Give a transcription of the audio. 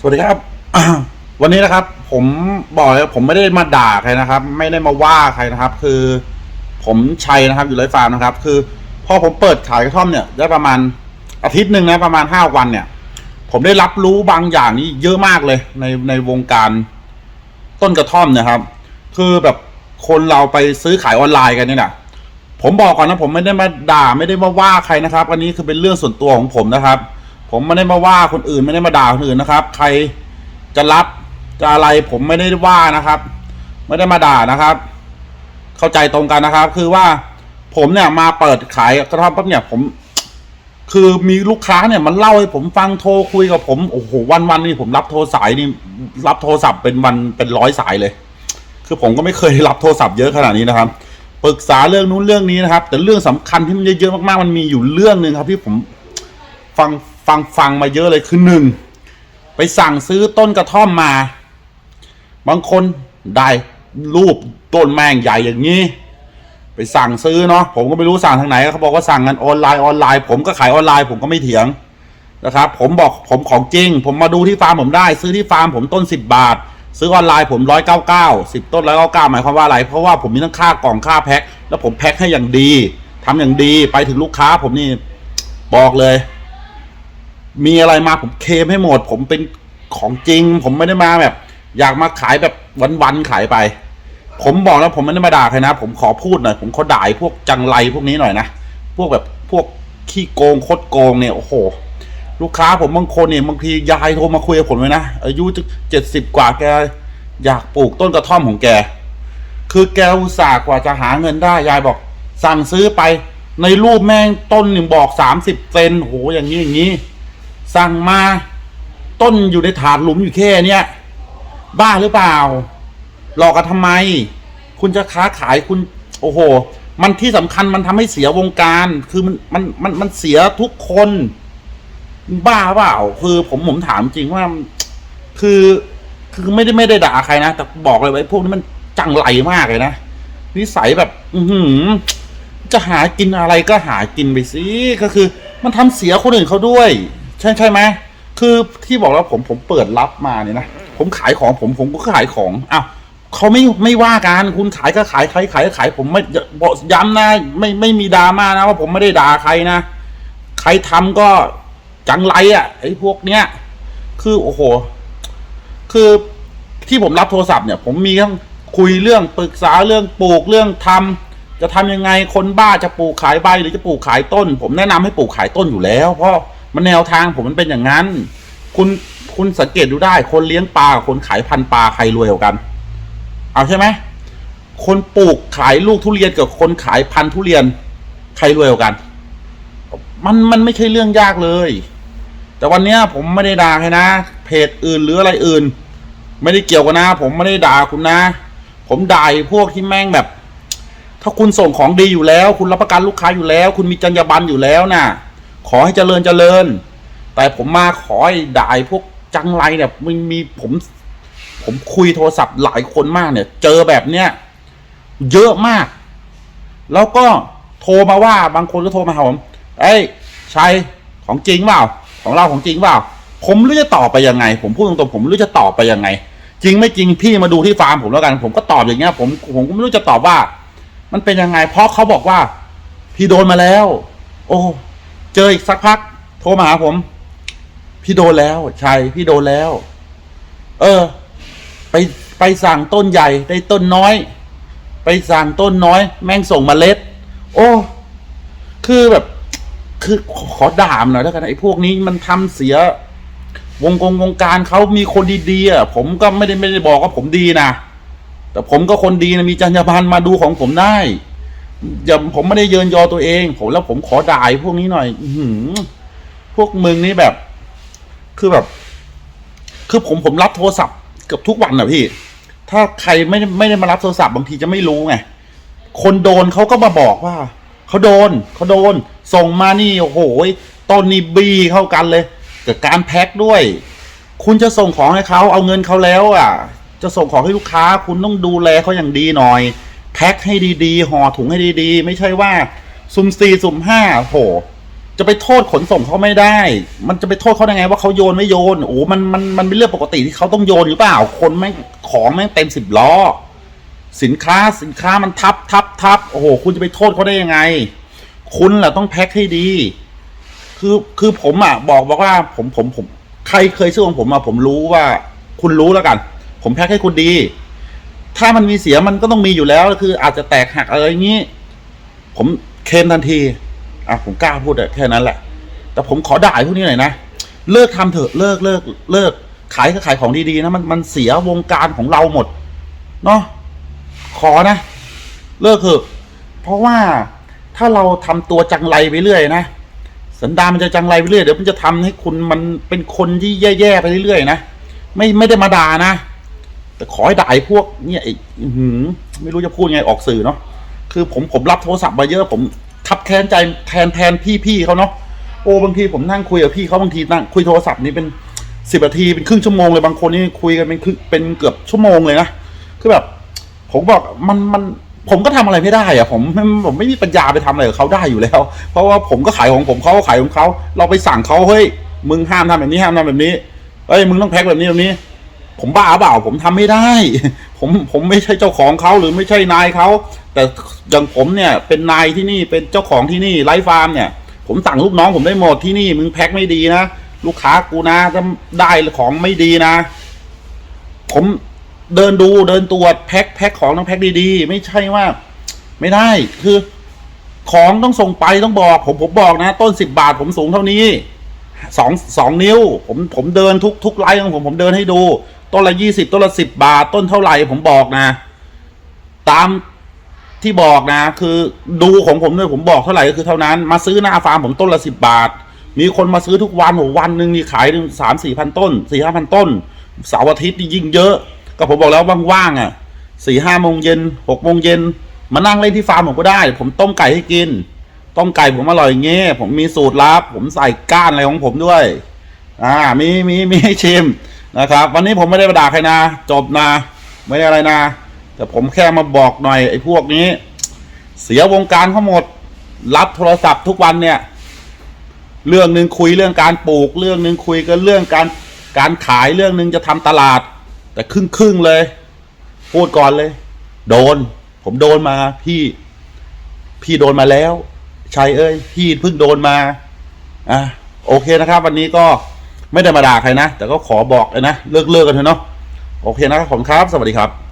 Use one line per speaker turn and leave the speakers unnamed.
สวัสดีครับ วันนี้นะครับ ผมบอกเลยผมไม่ได้มาด่าใครนะครับ ไม่ได้มาว่าใครนะครับ คือ ผมชัยนะครับ อยู่ไรฟาร์มนะครับ คือพอผมเปิดขายกระท่อมเนี่ย ได้ประมาณอาทิตย์หนึ่งนะประมาณห้าวันเนี่ย ผมได้รับรู้บางอย่างนี้เยอะมากเลยในในวงการต้นกระท่อมนะครับ คือแบบคนเราไปซื้อขายออนไลน์กันเนี่ยนะผมบอกก่อนนะผมไม่ได้มาด่าไม่ได้มาว่าใครนะครับ อันนี้คือเป็นเรื่องส่วนตัวของผมนะครับ ผมไม่ได้มาว่าคนอื่นไม่ได้มาด่าคนอื่นนะครับ ใครจะรับจะอะไรผมไม่ได้ว่านะครับ ไม่ได้มาด่านะครับ เข้าใจตรงกันนะครับ คือว่าผมเนี่ยมาเปิดขายกระท่อมปั๊บเนี่ยผม คือมีลูกค้าเนี่ยมันเล่าให้ผมฟังโทรคุยกับผมโอ้โหวันวันนี่ผมรับโทรสายนี่รับโทรศัพท์เป็นวันเป็นร้อยสายเลย คือผมก็ไม่เคยรับโทรศัพท์เยอะขนาดนี้นะครับปรึกษาเรื่องนู้นเรื่องนี้นะครับ แต่เรื่องสำคัญที่มันเยอะๆมากๆมันมีอยู่เรื่องหนึ่งครับ ที่ผมฟัง ฟังฟังมาเยอะเลยคือหนึ่งไปสั่งซื้อต้นกระท่อมมา บางคนได้รูปต้นแมงใหญ่อย่างนี้ ไปสั่งซื้อเนาะผมก็ไม่รู้สั่งทางไหนเขาบอกว่าสั่งกันออนไลน์ออนไลน์ ผมก็ขายออนไลน์ผมก็ไม่เถียงนะครับ ผมบอกผมของจริง ผมมาดูที่ฟาร์มผมได้ ซื้อที่ฟาร์มผมต้น 10 บาท ซื้อออนไลน์ผมร้อยเก้าเก้าสิบต้นร้อยเก้าเก้าหมายความว่าอะไร เพราะว่าผมมีทั้งค่ากล่องค่าแพ็คแล้วผมแพ็คให้อย่างดีทำอย่างดีไปถึงลูกค้าผมนี่บอกเลย มีอะไรมาผมเคมให้หมด ผมเป็นของจริง ผมไม่ได้มาแบบ อยากมาขายแบบวันๆขายไป ผมบอกแล้วผมไม่ได้มาด่าใครนะ ผมขอพูดหน่อยผมขอด่าพวกจังไรพวกนี้หน่อยนะพวกแบบพวกขี้โกงคดโกงเนี่ยโอ้โห ลูกค้าผมบางคนเนี่ยบางทียายโทรมาคุยกับผมเลยนะอายุเจ็ดสิบกว่าแกอยากปลูกต้นกระท่อมของแก คือแกอุตส่าห์กว่าจะหาเงินได้ยายบอก สั่งซื้อไปในรูปแม่งต้นหนึ่งบอกสามสิบเซนโหอย่างนี้อย่างนี้ สั่งมาต้นอยู่ในถาดหลุมอยู่แค่เนี้ยบ้าหรือเปล่า หลอกกันทำไม คุณจะค้าขายคุณ โอ้โห มันที่สำคัญมันทำให้เสียวงการ คือมันมันมันมันเสียทุกคน บ้าเปล่า คือผมผมถามจริงว่า คือคือไม่ได้ไม่ได้ด่าใครนะ แต่บอกเลยว่าไอ้พวกนี้มันจังไรมากเลยนะนิสัยแบบ อืจะหากินอะไรก็หากินไปสิก็คือ มันทำเสียคนอื่นเขาด้วย ใช่ใช่ไหมคือที่บอกแล้วผมผมเปิดรับมาเนี่ยนะผมขายของผมผมก็ขายของอ้าวเขาไม่ไม่ว่ากันคุณขายก็ขายใครขายก็ขายผมไม่บอกย้ำนะไม่ไม่มีดราม่านะว่าผมไม่ได้ด่าใครนะใครทำก็จังไรอะไอ้พวกเนี้ยคือโอ้โห คือที่ผมรับโทรศัพท์เนี่ย ผมมีทั้งคุยเรื่องปรึกษาเรื่องปลูกเรื่องทำจะทำยังไงคนบ้าจะปลูกขายใบหรือจะปลูกขายต้น ผมแนะนำให้ปลูกขายต้นอยู่แล้ว เพราะ มันแนวทางผมมันเป็นอย่างนั้น คุณคุณสังเกตดูได้ คนเลี้ยงปลากับคนขายพันปลาใครรวยกว่ากัน เอาใช่ไหมคนปลูกขายลูกทุเรียนกับคนขายพันทุเรียน ใครรวยกว่ากัน มันมันไม่ใช่เรื่องยากเลย แต่วันเนี้ยผมไม่ได้ด่าใครนะ เพจอื่นหรืออะไรอื่น ไม่ได้เกี่ยวกันนะ ผมไม่ได้ด่าคุณนะ ผมด่าพวกที่แม่งแบบ ถ้าคุณส่งของดีอยู่แล้ว คุณรับประกันลูกค้าอยู่แล้ว คุณมีจรรยาบรรณอยู่แล้วน่ะ ขอให้เจริญเจริญ แต่ผมมาขอให้ด่าไอ้พวกจังไรเนี่ยมันมีผม ผมคุยโทรศัพท์หลายคนมากเนี่ย เจอแบบเนี้ยเยอะมาก แล้วก็โทรมาว่าบางคนก็โทรมาหาผมเอ้ยชัยของจริงเปล่า ของเราของจริงเปล่า ผมรู้จะตอบไปยังไง ผมพูดตรงๆผมรู้จะตอบไปยังไง จริงไม่จริงพี่มาดูที่ฟาร์มผมแล้วกัน ผมก็ตอบอย่างเงี้ย ผมผมก็ไม่รู้จะตอบว่า มันเป็นยังไง เพราะเขาบอกว่า พี่โดนมาแล้ว โอ้ เจออีกสักพัก โทรมาหาผม พี่โดนแล้วชัยพี่โดนแล้ว เออ ไปไปสั่งต้นใหญ่ได้ต้นน้อย ไปสั่งต้นน้อย แม่งส่งเมาเล็ด โอ้คือแบบ คือขอด่ามหน่อยแล้วกันไอ้พวกนี้มันทำเสีย วงกงวงการเขามีคนดีๆอะผมก็ไม่ได้ไม่ได้บอกว่าผมดีนะแต่ผมก็คนดีนะมีจรรยาบรรณมาดูของผมได้ อย่าผมไม่ได้เยินยอตัวเอง ผมแล้วผมขอด่าไอ้พวกนี้หน่อยอื้อหืพวกมึงนี่แบบ คือแบบ คือผมผมรับโทรศัพท์เกือบทุกวันนะพี่ ถ้าใครไม่ได้ไม่ได้มารับโทรศัพท์บางทีจะไม่รู้ไงคนโดนเขาก็มาบอกว่าเขาโดนเขาโดน ส่งมานี่โอ้โหต้นนี่บีเข้ากันเลยกับการแพ็คด้วย คุณจะส่งของให้เขาเอาเงินเขาแล้ว อะ จะส่งของให้ลูกค้า คุณต้องดูแลเขาอย่างดีหน่อย แพ็คให้ดีๆห่อถุงให้ดีๆ ไม่ใช่ว่าสุ่มสี่สุ่มห้าโห จะไปโทษขนส่งเขาไม่ได้ มันจะไปโทษเขาได้ไง ว่าเขาโยนไม่โยนโอ้มันมันมันเป็นเรื่องปกติที่เขาต้องโยนหรือเปล่า คนแม่งของแม่งเต็มสิบล้อ สินค้าสินค้ามันทับทับทับโอ้โห คุณจะไปโทษเขาได้ยังไง คุณแหละต้องแพ็คให้ดี คือคือผมอะบอกบอกว่าผมผมผม ใครเคยซื้อของผมอะผมรู้ว่า คุณรู้แล้วกัน ผมแพ็คให้คุณดี ถ้ามันมีเสียมันก็ต้องมีอยู่แล้วคือ อาจจะแตกหักอะไรอย่างนี้ ผมเคนทันทีอะผมกล้าพูดอะแค่นั้นแหละ แต่ผมขอด่าพวกนี้หน่อยนะเลิกทำเถอะเลิกเลิกเลิกขายก็ขายของดีๆนะมันมันเสียวงการของเราหมดเนาะขอนะ เลิกเถอะเพราะว่าถ้าเราทำตัวจังไรไปเรื่อยนะสันดานมันจะจังไรไปเรื่อยเดี๋ยวมันจะทำให้คุณมันเป็นคนที่แย่ๆไปเรื่อยๆนะไม่ไม่ได้มาด่านะ แต่ขอให้ด่าไอ้พวกเนี่ยไอ้อื้อหือไม่รู้จะพูดไงออกสื่อเนาะคือผมผมรับโทรศัพท์มาเยอะผมทับแค้นใจแทนแทนพี่พี่เขาเนาะโอ้บางทีผมนั่งคุยกับพี่เขาบางทีนั่งคุยโทรศัพท์นี่เป็นสิบนาทีเป็นครึ่งชั่วโมงเลยบางคนนี่คุยกันเป็นครึ่งเป็นเกือบชั่วโมงเลยนะคือแบบ ผมบอกมันมันผมก็ทำอะไรไม่ได้อะผมผมไม่มีปัญญาไปทำอะไรกับเขาได้อยู่แล้ว เพราะว่าผมก็ขายของผมเขาก็ขายของเขาเราไปสั่งเขาเฮ้ยมึงห้ามทำแบบนี้ห้ามทำแบบนี้เอ้ยมึงต้องแพ็คแบบนี้แบบนี้ ผมบ้าเปล่าผมทำไม่ได้ ผมผมไม่ใช่เจ้าของเขาหรือไม่ใช่นายเขาแต่อย่างผมเนี่ยเป็นนายที่นี่เป็นเจ้าของที่นี่ไลฟ์ฟาร์มเนี่ย ผมสั่งลูกน้องผมได้หมดที่นี่มึงแพ็คไม่ดีนะลูกค้ากูนะถ้าได้ของไม่ดีนะ ผมเดินดูเดินตรวจแพ็คแพ็คของต้องแพ็คดีๆ ไม่ใช่ว่า ไม่ได้คือของต้องส่งไปต้องบอก ผมผมบอกนะ ต้นสิบบาทผมสูงเท่านี้สองสองนิ้ว ผมผมเดินทุกทุกไลน์ของผมผมเดินให้ดู ต้นละยี่สิบต้นละสิบบาท ต้นเท่าไหร่ผมบอกนะ ตามที่บอกนะ คือดูของผมด้วยผมบอกเท่าไหร่ก็คือเท่านั้นมาซื้อหน้าฟาร์มผมต้นละสิบบาท มีคนมาซื้อทุกวันโหวันหนึ่งนี่ขายถึงสามสี่พันต้นสี่ห้าพันต้นเสาร์อาทิตย์นี่ยิ่งเยอะ ก็ผมบอกแล้วว่างๆอะสี่ห้าโมงเย็นหกโมงเย็นมานั่งเล่นที่ฟาร์มผมก็ได้ ผมต้มไก่ให้กิน ต้มไก่ผมอร่อยเงี้ยผมมีสูตรลับ ผมใส่ก้านอะไรของผมด้วย อ่ามีมีมีให้ชิม นะครับ วันนี้ผมไม่ได้มาด่าใครนะ จบนะ ไม่ได้อะไรนะ แต่ผมแค่มาบอกหน่อยไอ้พวกนี้ เสียวงการเขาหมด รับโทรศัพท์ทุกวันเนี่ย เรื่องหนึ่งคุยเรื่องการปลูก เรื่องหนึ่งคุยกันเรื่องการการขายเรื่องหนึ่งจะทำตลาด แต่ครึ่งครึ่งๆเลย พูดก่อนเลย โดน ผมโดนมาพี่พี่โดนมาแล้วชัยเอ้ย พี่เพิ่งโดนมา อะโอเคนะครับ วันนี้ก็ ไม่ได้มาด่าใครนะ แต่ก็ขอบอกเลยนะ เลิกเลิกกันเถอะเนาะ โอเคนะครับผมครับ สวัสดีครับ